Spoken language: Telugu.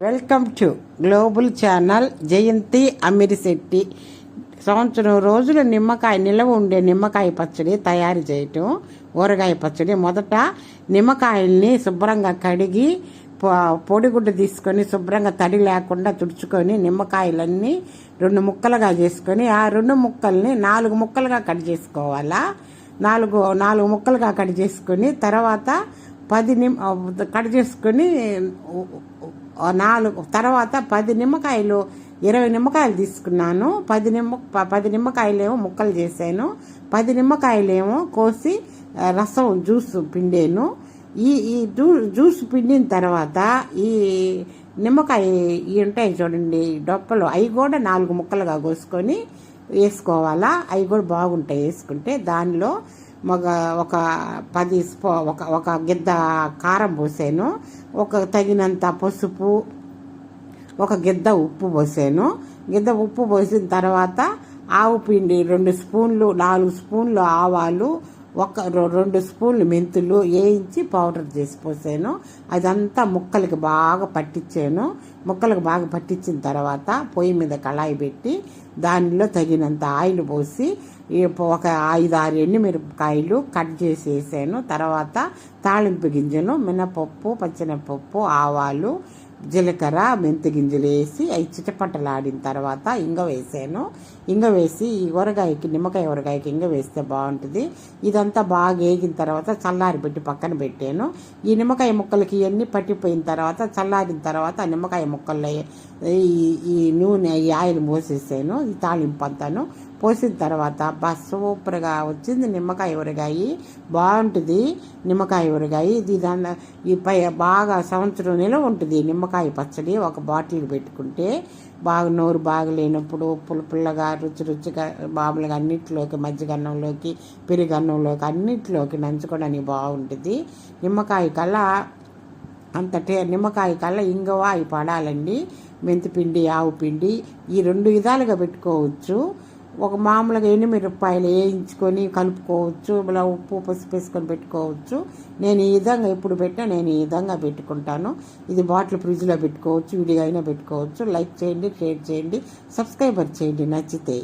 Welcome to global channel Jayanti Amirishetti సంవత్సరం రోజులు నిమ్మకాయ నిల్వ ఉండే నిమ్మకాయ పచ్చడి తయారు చేయటం ఊరగాయ పచ్చడి. మొదట నిమ్మకాయల్ని శుభ్రంగా కడిగి పొడిగుడ్డ తీసుకొని శుభ్రంగా తడి లేకుండా తుడుచుకొని నిమ్మకాయలన్నీ రెండు ముక్కలుగా చేసుకొని ఆ రెండు ముక్కల్ని నాలుగు ముక్కలుగా కట్ చేసుకోవాలా? నాలుగు నాలుగు ముక్కలుగా కట్ చేసుకొని తర్వాత పది నిమ్ కట్ చేసుకొని నాలుగు తర్వాత పది నిమ్మకాయలు ఇరవై నిమ్మకాయలు తీసుకున్నాను. పది నిమ్మ పది నిమ్మకాయలేమో ముక్కలు చేశాను. పది నిమ్మకాయలేమో కోసి రసం జ్యూస్ పిండాను. ఈ ఈ జ్యూ జ్యూస్ పిండిన తర్వాత ఈ నిమ్మకాయ ఇవి ఉంటాయి చూడండి డొప్పలు అవి కూడా నాలుగు ముక్కలుగా కోసుకొని వేసుకోవాలా? అవి కూడా బాగుంటాయి వేసుకుంటే. దానిలో మగ ఒక పది స్పో ఒక ఒక గిద్ద కారం పోసాను. ఒక తగినంత పసుపు ఒక గిద్ద ఉప్పు పోసాను. గిద్ద ఉప్పు పోసిన తర్వాత ఆవు పిండి రెండు స్పూన్లు నాలుగు స్పూన్లు ఆవాలు ఒక రెండు స్పూన్లు మెంతులు వేయించి పౌడర్ చేసి పోసాను. అదంతా ముక్కలకి బాగా పట్టించాను ముక్కలకు బాగా పట్టించిన తర్వాత పొయ్యి మీద కళాయి పెట్టి దానిలో తగినంత ఆయిల్ పోసి ఒక ఐదు ఆరు ఎండుమిరపకాయలు కట్ చేసి వేసాను. తర్వాత తాళింపు గింజలు మినపప్పు పచ్చినపప్పు ఆవాలు జీలకర్ర మెంతి గింజలు వేసి అవి చిటపట్టలాడిన తర్వాత ఇంగ వేసాను. ఇంగ వేసి ఈ ఊరగాయకి నిమ్మకాయ ఊరగాయకి ఇంగ వేస్తే బాగుంటుంది. ఇదంతా బాగా వేగిన తర్వాత చల్లారి పెట్టి పక్కన పెట్టాను. ఈ నిమ్మకాయ ముక్కలకి ఇవన్నీ పట్టిపోయిన తర్వాత చల్లారిన తర్వాత నిమ్మకాయ ముక్కల్లో ఈ ఈ నూనె ఈ ఆయిల్ మోసేసాను. ఈ తాళింపు అంతాను. పోసిన తర్వాత బా సూపర్గా వచ్చింది. నిమ్మకాయ ఉరగాయి బాగుంటుంది. నిమ్మకాయ ఉరగాయి ఇది దాని ఈ పై బాగా సంవత్సరం నిలవ ఉంటుంది. నిమ్మకాయ పచ్చడి ఒక బాటిల్ పెట్టుకుంటే బాగా నోరు బాగలేనప్పుడు పుల్ల పుల్లగా రుచి రుచిగా మామూలుగా అన్నిట్లోకి మజ్జిగన్నంలోకి పెరుగన్నంలోకి అన్నింటిలోకి నంచుకోవడానికి బాగుంటుంది. నిమ్మకాయ కల్లా అంత టే నిమ్మకాయ కల్లా ఇంగవా అవి పడాలండి. మెంతిపిండి ఆవు పిండి ఈ రెండు విధాలుగా పెట్టుకోవచ్చు. ఒక మామూలుగా ఎండుమిరపకాయలు వేయించుకొని కలుపుకోవచ్చు ఇలా ఉప్పు పసుపు వేసుకొని పెట్టుకోవచ్చు. నేను ఈ విధంగా ఎప్పుడు పెట్టినా నేను ఈ విధంగా పెట్టుకుంటాను. ఇది బాటిల్ ఫ్రిడ్జ్లో పెట్టుకోవచ్చు విడిగా అయినా పెట్టుకోవచ్చు. లైక్ చేయండి షేర్ చేయండి సబ్స్క్రైబర్ చేయండి నచ్చితే.